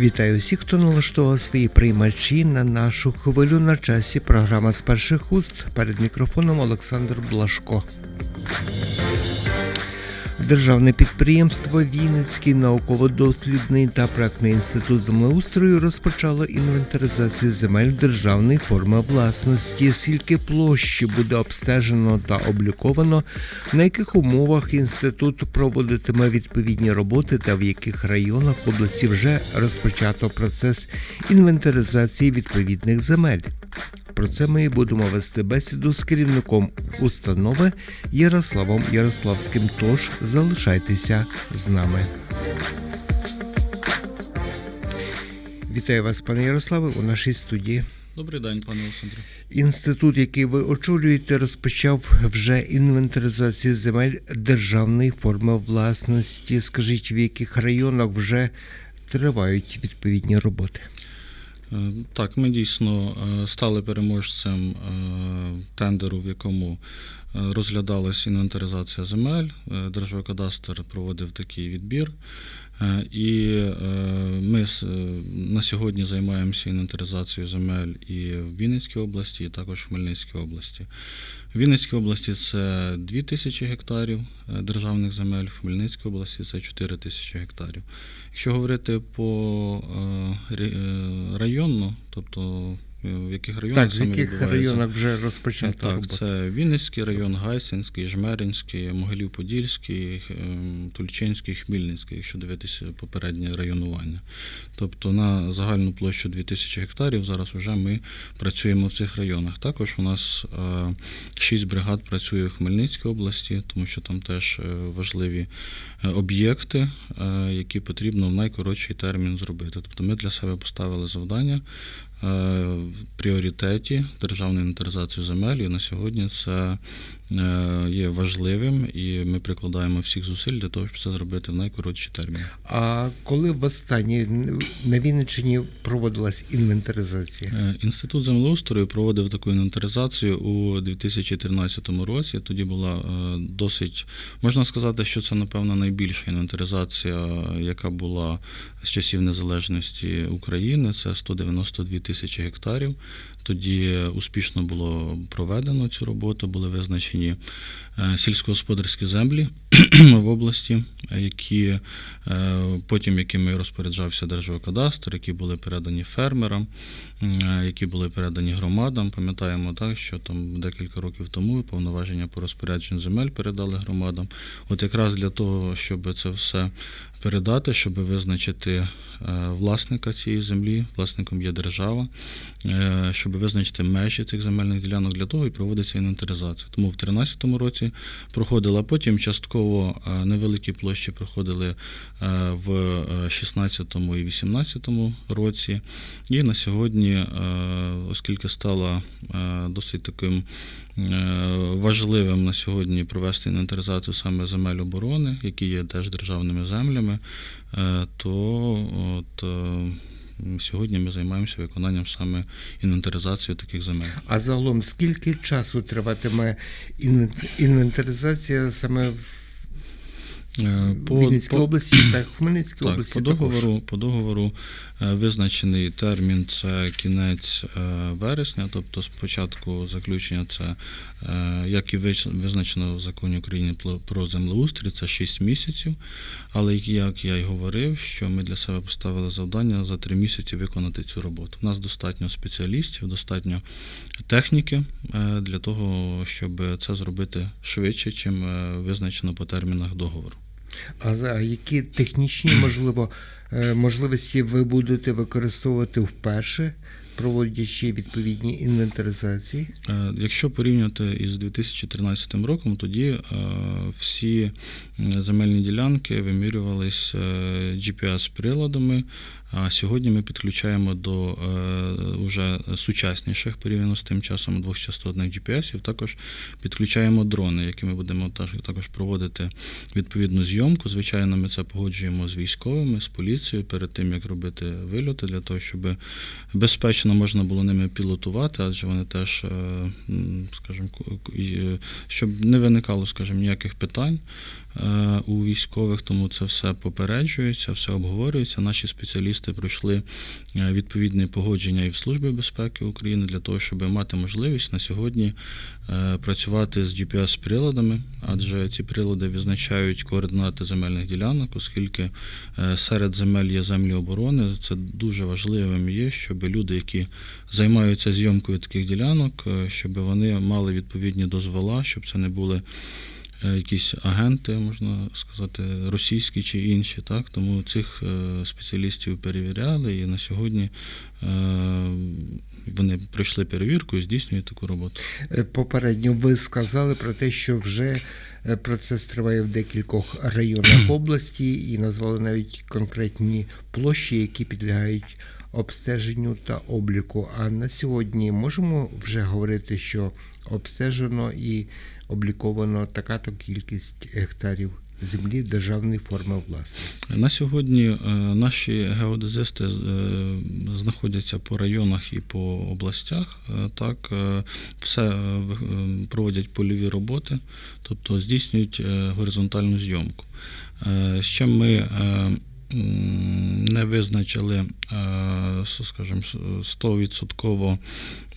Вітаю всіх, хто налаштував свої приймачі на нашу хвилю на часі. Програма з перших уст перед мікрофоном Олександр Блашко. Державне підприємство Вінницький науково-дослідний та проектний інститут землеустрою розпочало інвентаризацію земель державної форми власності, скільки площі буде обстежено та обліковано, на яких умовах інститут проводитиме відповідні роботи та в яких районах області вже розпочато процес інвентаризації відповідних земель. Про це ми і будемо вести бесіду з керівником установи Ярославом Ярославським. Тож залишайтеся з нами. Вітаю вас, пане Ярославе, у нашій студії. Добрий день, пане Олександре. Інститут, який ви очолюєте, розпочав вже інвентаризацію земель державної форми власності. Скажіть, в яких районах вже тривають відповідні роботи? Е, Так, ми дійсно е, стали переможцем е, тендеру, в якому розглядалась інвентаризація земель. Е, проводив такий відбір. Е, І е, ми е, на сьогодні займаємося інвентаризацією земель і в Вінницькій області, і також в Хмельницькій області. В Вінницькій області це 2 тисячі гектарів державних земель, в Хмельницькій області це 4 тисячі гектарів. Якщо говорити по районно, тобто в яких районах Так, з саме яких відбувається? районах вже розпочато Так, робота? це Вінницький район, Гайсинський, Жмеринський, Могилів-Подільський, ем, Тульчинський, Хмільницький, якщо дивитися попереднє районування. Тобто на загальну площу 2000 гектарів зараз вже ми працюємо в цих районах. Також у нас е, 6 бригад працює в Хмельницькій області, тому що там теж е, важливі е, об'єкти, е, які потрібно в найкоротший термін зробити. Тобто ми для себе поставили завдання е, в пріоритеті державної інвентаризації земель. І на сьогодні це е, є важливим, і ми прикладаємо всіх зусиль для того, щоб це зробити в найкоротші терміни. А коли востаннє на Вінниччині проводилась інвентаризація? Е, Інститут землеустрою проводив таку інвентаризацію у 2013 році. Тоді була е, досить, можна сказати, що це, напевно, найбільша інвентаризація, яка була з часів незалежності України. Це 192 тисячі гектарів. Тоді успішно було проведено цю роботу, були визначені е, сільськогосподарські землі в області, які е, потім якими розпоряджався Держгеокадастр, які були передані фермерам, е, які були передані громадам. Пам'ятаємо так, що там декілька років тому повноваження по розпорядженню земель передали громадам. От якраз для того, щоб це все передати, щоб визначити е, власника цієї землі, власником є держава, е, щоб визначити межі цих земельних ділянок, для того і проводиться інвентаризація. Тому в 2013 році проходила, потім частково е, невеликі площі проходили в 2016 і 2018 році. І на сьогодні, оскільки стало е, досить таким е, важливим на сьогодні провести інвентаризацію саме земель оборони, які є теж державними землями, е, то от сьогодні ми займаємося виконанням саме інвентаризації таких земель. А загалом скільки часу триватиме інвен- інвентаризація саме в Е, Вінницькій області та Хмельницькій Так, області? по також? договору, по договору е, визначений термін це кінець е, вересня, тобто спочатку заключення це, як і визначено в законі України про землеустрій, це 6 місяців. Але як- я й говорив, що ми для себе поставили завдання за 3 місяці виконати цю роботу. У нас достатньо спеціалістів, достатньо техніки для того, щоб це зробити швидше, чим визначено по термінах договору. А які технічні можливо е, можливості ви будете використовувати вперше, проводячи відповідні інвентаризації? Е, Якщо порівняти із 2013 роком, тоді е, всі земельні ділянки вимірювались е, GPS-приладами, а сьогодні ми підключаємо до е, уже сучасніших порівняно з тим часом двохчастотних GPS, також підключаємо дрони, які ми будемо також проводити відповідну зйомку. Звичайно, ми це погоджуємо з військовими, з поліцією перед тим, як робити вильоти, для того, щоб безпечно дійсно можна було ними пілотувати, адже вони теж, е, скажімо, е, щоб не виникало, скажімо, ніяких питань е, у військових, тому це все попереджується, все обговорюється. Наші спеціалісти пройшли відповідне погодження і в Службі безпеки України для того, щоб мати можливість на сьогодні працювати з GPS-приладами, адже ці прилади визначають координати земельних ділянок, оскільки серед земель є землі оборони. Це дуже важливим є, щоб люди, які займаються зйомкою таких ділянок, е, щоб вони мали відповідні дозвола, щоб це не були е, якісь агенти, можна сказати, російські чи інші. Так? Тому цих е, спеціалістів перевіряли, і на сьогодні вони пройшли перевірку і здійснюють таку роботу. Попередньо ви сказали про те, що вже процес триває в декількох районах області і назвали навіть конкретні площі, які підлягають обстеженню та обліку. А на сьогодні можемо вже говорити, що обстежено і обліковано така-то кількість гектарів землі державної форми власності. На сьогодні е, наші геодезисти е, знаходяться по районах і по областях. Е, Так, все проводять польові роботи, тобто здійснюють горизонтальну зйомку. Е, чим ми не визначили, е, скажімо, 100%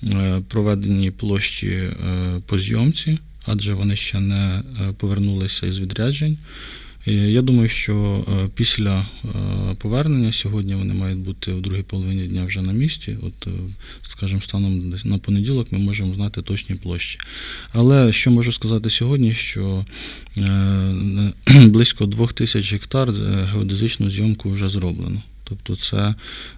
е, проведені площі е, по зйомці, адже вони ще не повернулися із відряджень. І Я думаю, що е, після е, повернення сьогодні вони мають бути в другій половині дня вже на місці. От, е, скажімо, станом на понеділок ми можемо знати точні площі. Але що можу сказати сьогодні, що е, близько двох тисяч гектар е, геодезичну зйомку вже зроблено. Тобто, це,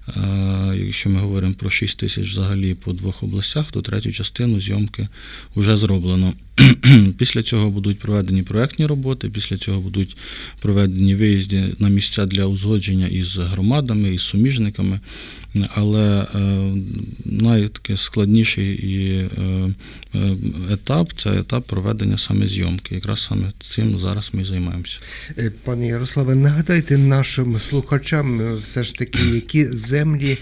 е, якщо ми говоримо про 6 тисяч взагалі по двох областях, то третю частину зйомки вже зроблено. Після цього будуть проведені проектні роботи, після цього будуть проведені виїзди на місця для узгодження із громадами, із суміжниками. Але е, найтаке складніший і, е, е, етап це етап проведення саме зйомки. Якраз саме цим зараз ми займаємося. Пане Ярославе, нагадайте нашим слухачам все ж таки, які землі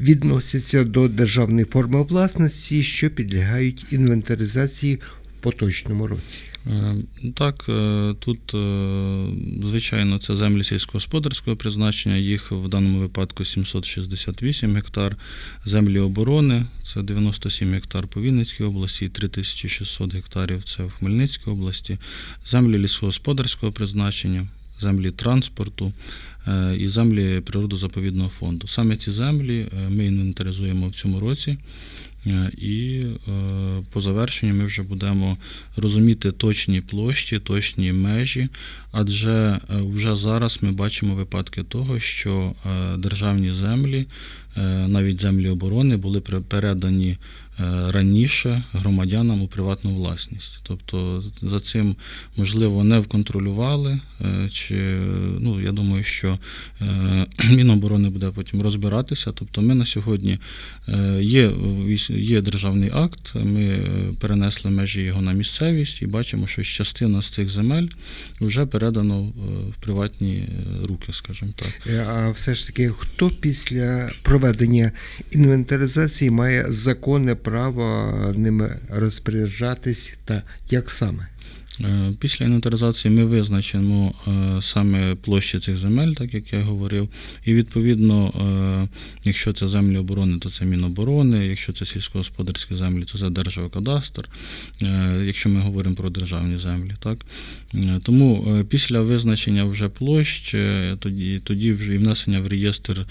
відносяться до державної форми власності, що підлягають інвентаризації поточному році. Е, Так, е, тут, е, звичайно, це землі сільськогосподарського призначення, їх в даному випадку 768 гектар. Землі оборони це 97 гектар по Вінницькій області, 3600 гектарів це в Хмельницькій області. Землі лісогосподарського призначення, землі транспорту і землі природозаповідного фонду. Саме ці землі ми інвентаризуємо в цьому році. Е, І е, по завершенню ми вже будемо розуміти точні площі, точні межі, адже е, вже зараз ми бачимо випадки того, що державні землі, навіть землі оборони, були передані раніше громадянам у приватну власність. Тобто за цим можливо не вконтролювали, е, чи ну я думаю, що е, Міноборони буде потім розбиратися. Тобто, ми на сьогодні е, є є державний акт. Ми е, перенесли межі його на місцевість і бачимо, що частина з цих земель вже передано е, в приватні е, руки, скажімо так. Е, А все ж таки, хто після проведення інвентаризації має законне право ними розпоряджатись та як саме? Е, Після інвентаризації ми визначимо е, саме площі цих земель, так як я говорив. І відповідно, е, якщо це землі оборони, то це Міноборони, якщо це сільськогосподарські землі, то це Держгеокадастр, е, якщо ми говоримо про державні землі. Так? Тому після визначення вже площ, тоді, тоді вже і внесення в реєстр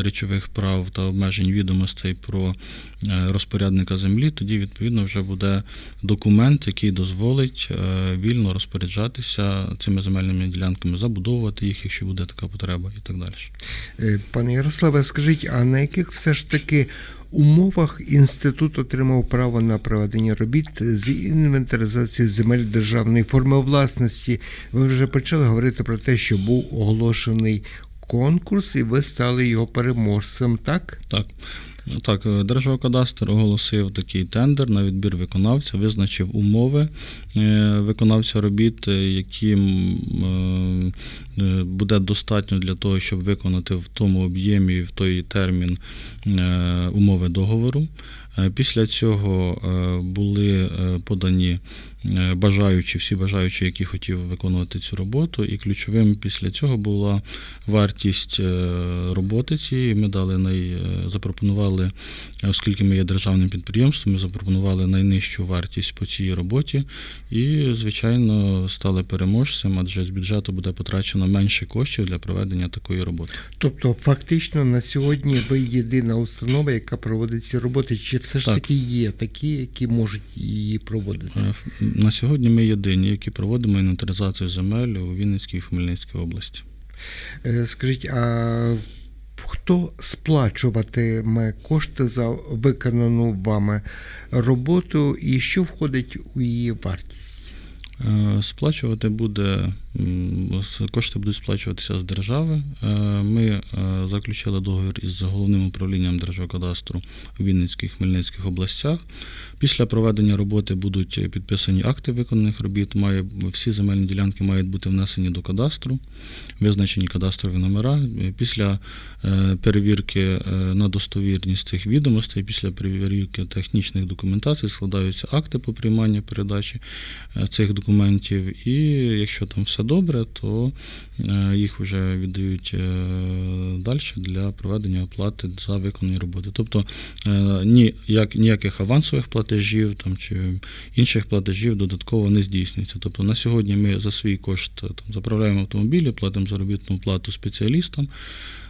речових прав та обмежень відомостей про розпорядника землі, тоді відповідно вже буде документ, який дозволить вільно розпоряджатися цими земельними ділянками, забудовувати їх, якщо буде така потреба, і так далі. Е, Пане Ярославе, скажіть, а на яких все ж таки умовах інститут отримав право на проведення робіт з інвентаризації земель державної форми власності? Ви вже почали говорити про те, що був оголошений конкурс, і ви стали його переможцем, так? Так. Так, е, Держгеокадастр оголосив такий тендер на відбір виконавця, визначив умови е, виконавця робіт, е, які буде достатньо для того, щоб виконати в тому об'ємі, в той термін е, умови договору. Е, Після цього е, були е, подані е, бажаючі, всі бажаючі, які хотів виконувати цю роботу. І ключовим після цього була вартість е, роботи цієї. Ми дали най, е, запропонували, е, оскільки ми є державним підприємством, ми запропонували найнижчу вартість по цій роботі. І, звичайно, стали переможцем, адже з бюджету буде потрачено менше коштів для проведення такої роботи. Тобто, фактично на сьогодні ви єдина установа, яка проводить ці роботи, чи все ж Так. таки є такі, які можуть її проводити? Е, На сьогодні ми єдині, які проводимо інвентаризацію земель у Вінницькій і Хмельницькій області. Е, Скажіть, а хто сплачуватиме кошти за виконану вами роботу і що входить у її вартість? Е, Сплачувати буде кошти будуть сплачуватися з держави. Е, Ми е, заключили договір із головним управлінням Держгеокадастру у Вінницькій Хмельницьких областях. Після проведення роботи будуть підписані акти виконаних робіт. Має всі земельні ділянки мають бути внесені до кадастру, визначені кадастрові номера. Після перевірки на достовірність цих відомостей, після перевірки технічних документацій складаються акти по прийманню передачі цих документів. І якщо там все добре, то е, їх вже віддають далі для проведення оплати за виконані роботи. Тобто е, ніяких авансових платежів там, чи інших платежів додатково не здійснюється. Тобто на сьогодні ми за свій кошт е, там, заправляємо автомобілі, платимо заробітну плату спеціалістам.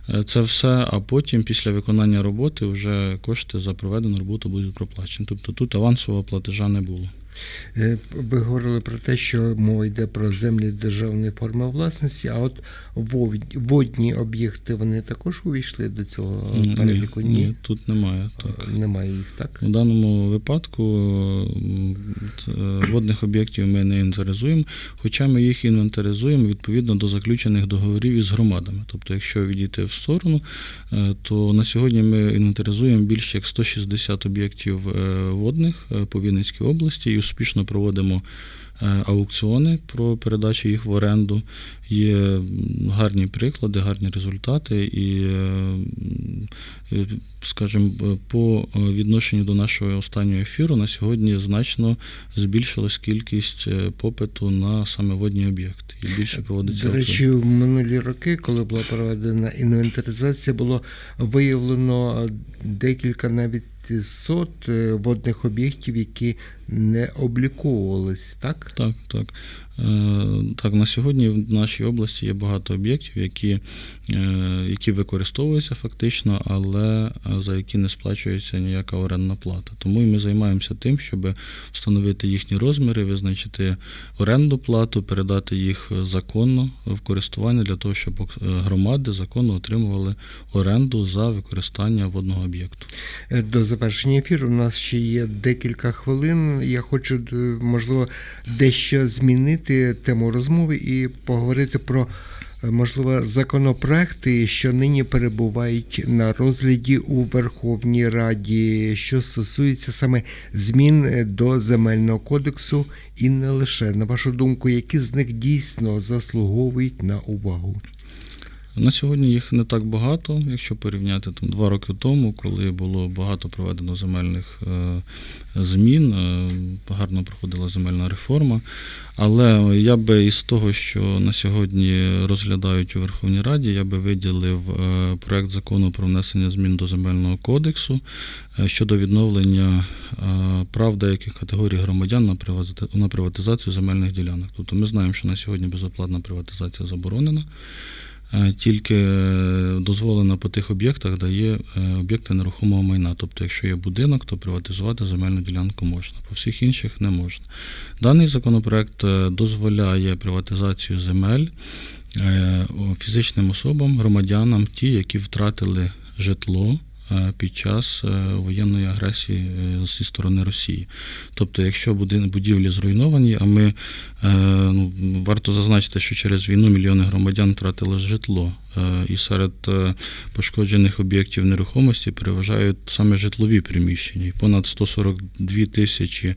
Е, Це все, а потім після виконання роботи вже кошти за проведену роботу будуть проплачені. Тобто тут авансового платежа не було. Е, Ви говорили про те, що мова йде про землі державної форми власності, а от водні об'єкти вони також увійшли до цього Ні, переліку? ні, тут немає. Так. Е, Немає їх, так? У даному випадку е, водних об'єктів ми не інвентаризуємо, хоча ми їх інвентаризуємо відповідно до заключених договорів із громадами. Тобто, якщо відійти в сторону, то на сьогодні ми інвентаризуємо більше як 160 об'єктів водних по Вінницькій області і успішно проводимо. е, Аукціони про передачу їх в оренду є гарні приклади, гарні результати, і, е, е, скажімо, по відношенню до нашого останнього ефіру на сьогодні значно збільшилась кількість попиту на саме водні об'єкти. І більше проводиться До речі, в минулі роки, коли була проведена інвентаризація, було виявлено декілька навіть сот водних об'єктів, які не обліковувались, так? Так, так. Е, Так, на сьогодні в нашій області є багато об'єктів, які, е, які використовуються фактично, але е, за які не сплачується ніяка орендна плата. Тому і ми займаємося тим, щоб встановити їхні розміри, визначити оренду плату, передати їх законно в користування для того, щоб громади законно отримували оренду за використання водного об'єкту. До завершення ефіру у нас ще є декілька хвилин. Я хочу, е, можливо, дещо змінити тему розмови і поговорити про. е, Можливо, законопроекти, що нині перебувають на розгляді у Верховній Раді, що стосується саме змін е, до земельного кодексу, і не лише на вашу думку, які з них дійсно заслуговують на увагу. На сьогодні їх не так багато, якщо порівняти там два роки тому, коли було багато проведено земельних е, змін, е, гарно проходила земельна реформа. Але я би із того, що на сьогодні розглядають у Верховній Раді, я би виділив е, проект закону про внесення змін до земельного кодексу щодо відновлення прав деяких категорій громадян на приватизацію земельних ділянок. Тобто ми знаємо, що на сьогодні безоплатна приватизація заборонена. Е, Тільки е, дозволено по тих об'єктах, де є е, об'єкти нерухомого майна. Тобто, якщо є будинок, то приватизувати земельну ділянку можна. По всіх інших не можна. Даний законопроект дозволяє приватизацію земель фізичним особам, громадянам, ті, які втратили житло. Е, Під час е, воєнної агресії е, зі сторони Росії. Тобто, якщо будівлі зруйновані, а ми ну, варто зазначити, що через війну мільйони громадян втратили житло. Е, І серед е, пошкоджених об'єктів нерухомості переважають саме житлові приміщення. Понад 142 тисячі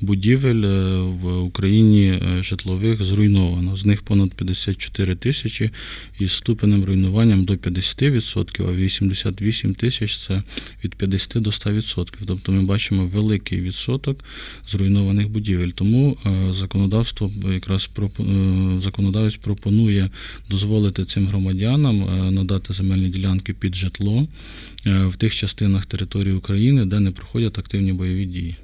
будівель е, в Україні житлових зруйновано. З них понад 54 тисячі із ступенем руйнуванням до 50%, а 88 тисяч це від 50 до 100%. Тобто ми бачимо великий відсоток зруйнованих будівель. Тому законодавство якраз законодавець пропонує дозволити цим громадянам е, надати земельні ділянки під житло е, в тих частинах території України, де не проходять активні бойові дії.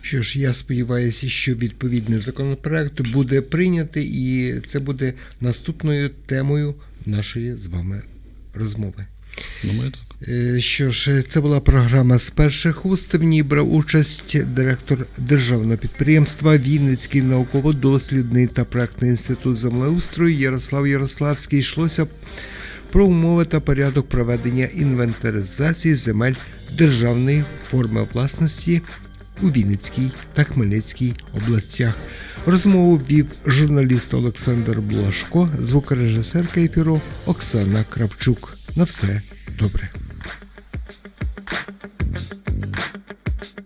Що ж, я сподіваюся, що відповідний законопроект буде прийнятий, і це буде наступною темою нашої з вами розмови. Думаю, так. Е, Що ж, це була програма з перших уст. В ній брав участь директор державного підприємства Вінницький науково-дослідний та проектний інститут землеустрою Ярослав Ярославський. Йшлося про умови та порядок проведення інвентаризації земель державної форми власності у Вінницькій та Хмельницькій областях. Розмову вів журналіст Олександр Блашко, звукорежисерка ефіру Оксана Кравчук. На все добре.